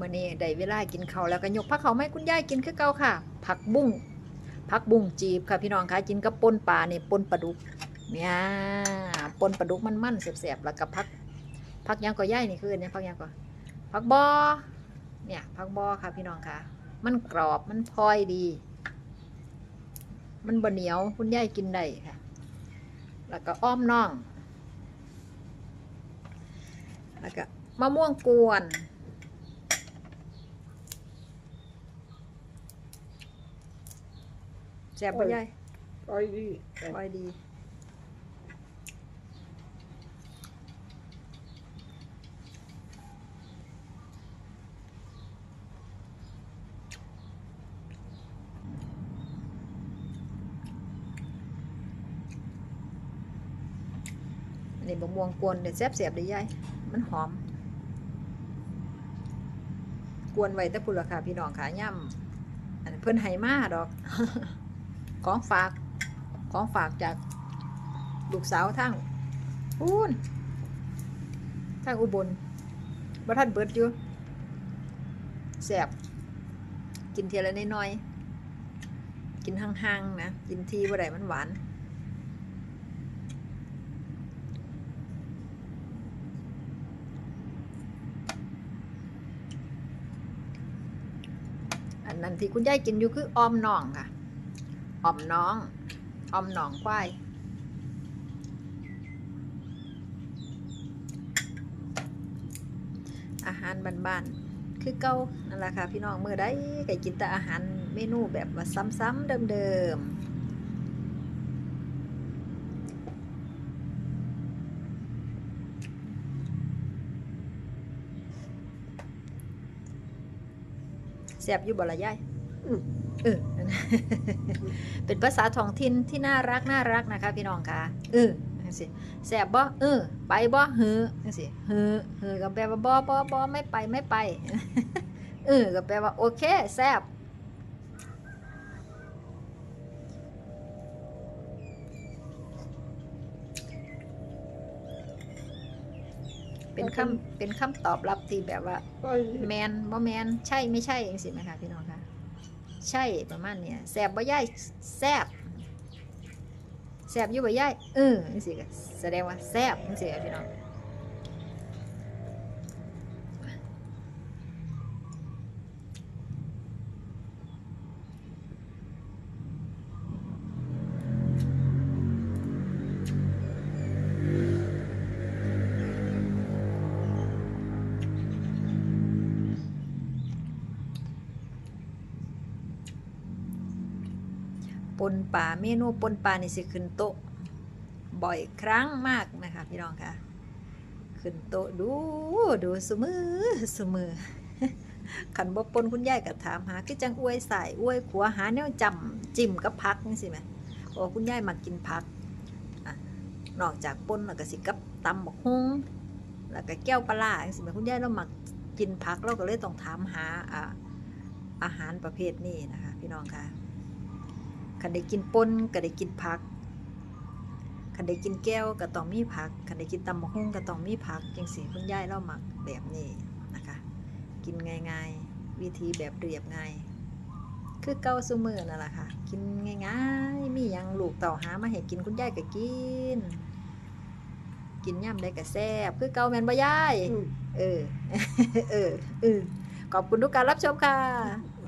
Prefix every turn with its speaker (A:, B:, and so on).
A: มื่อนี้ได้เวลากินข้าวแล้วก็ยกผักเขาไม่คุณยายกินคือเก่าค่ะ ผักบุ้งผักบุ้งจีบค่ะพี่น้องคะกินกับป่นปลาเนี่ยปนปลาดุกเนี่ยปนปลาดุกมันมันๆแสบๆแล้วก็ผักผักยังก็ย่ายนี่คือเนี่ยผักยังก็ผักบอเนี่ยผักบอค่ะพี่น้องค่ะ มันกรอบมันพลอยดี มันบะเหนียวคุณยายกินได้ค่ะ แล้วก็อ้อมน่อง แล้วก็มะม่วงกวน แซ่บปะยาย
B: ไปดี
A: ปอยดี อันนี้บะม่วงกวนเดี๋ยวแซ่บเสียบเลยยายมันหอม กวนไว้แต่พุ่นละค่ะพี่น้องขาย่ำอันนนเพิ่นให้มาดอก ของฝาก ของฝากจากลูกสาวทั้งพูนทั้งอุบลบ่ท่านเบิดอยู่แซ่บกินเทียละน้อยๆกินห่างๆนะ กินทีบ่ได้มันหวานอันนั้นที่คุณยายกินอยู่คือออมหนองค่ะ ออมน้องออมหนองควายอาหารบ้านๆ คือเก่านั่นแหละค่ะพี่น้องเมื่อได้ก็กินแต่อาหารเมนูแบบว่าซ้ำๆเดิมๆแซ่บอยู่บ่ละยายเออ เป็นภาษาท้องถิ่นที่น่ารักน่ารักนะคะ พี่น้องค่ะเออจังสิแซ่บบ่เออไปบ่ฮือจังสิฮือฮือก็แปลว่าบ่บ่บ่ไม่ไปไม่ไปเออก็แปลว่าโอเคแซ่บเป็นคำเป็นคำตอบรับที่แบบว่า
B: ไปดี
A: แมนบ่แมนใช่ไม่ใช่อย่างสิไหมคะพี่น้องคะ ใช่ประมาณเนี้ยแสบบ่ย่ายแสบแสบอยู่บ่ย่ายเออจังสิแสดงว่าแสบจังสิพี่น้อง ปนป่าเมนูปนป่านี่สิขึ้นโต๊ะบ่อยครั้งมากนะคะพี่น้องคะขึ้นโต๊ะดูดูสมือสมือขันบ่ปนคุณยายก็ถามหาคือจังอวยใส่อวยขัวหาแนวจำจิ้มกับพักนี่สิไหมโอ้คุณยายมากินผักอนอกจากปนแล้วก็สิกับตำบักฮงแล้วก็แก้วปลาสิไหมคุณยายเรามักกินผักเราก็เลยต้องถามหาอาหารประเภทนี้นะคะ พี่น้องค่ะ คันได้กินปนก็ได้กินผักคันได้กินแก้วก็ต้องมีผักคันได้กินตำบักฮุงก็ต้องมีผักจังสิคุณยายเรามักแบบนี้นะคะ กินง่ายๆ วิธีแบบเรียบง่าย คือเก้าซุมือนั่นแหละค่ะ กินง่ายๆ มีหยังลูกเต่าหามาให้กินคุณยายก็กิน กินย่ำได้ก็แซ่บคือเก่าแมนบ่ยาย
B: อืม
A: เออ เออ เออ ขอบคุณทุกการรับชมค่ะ
B: อ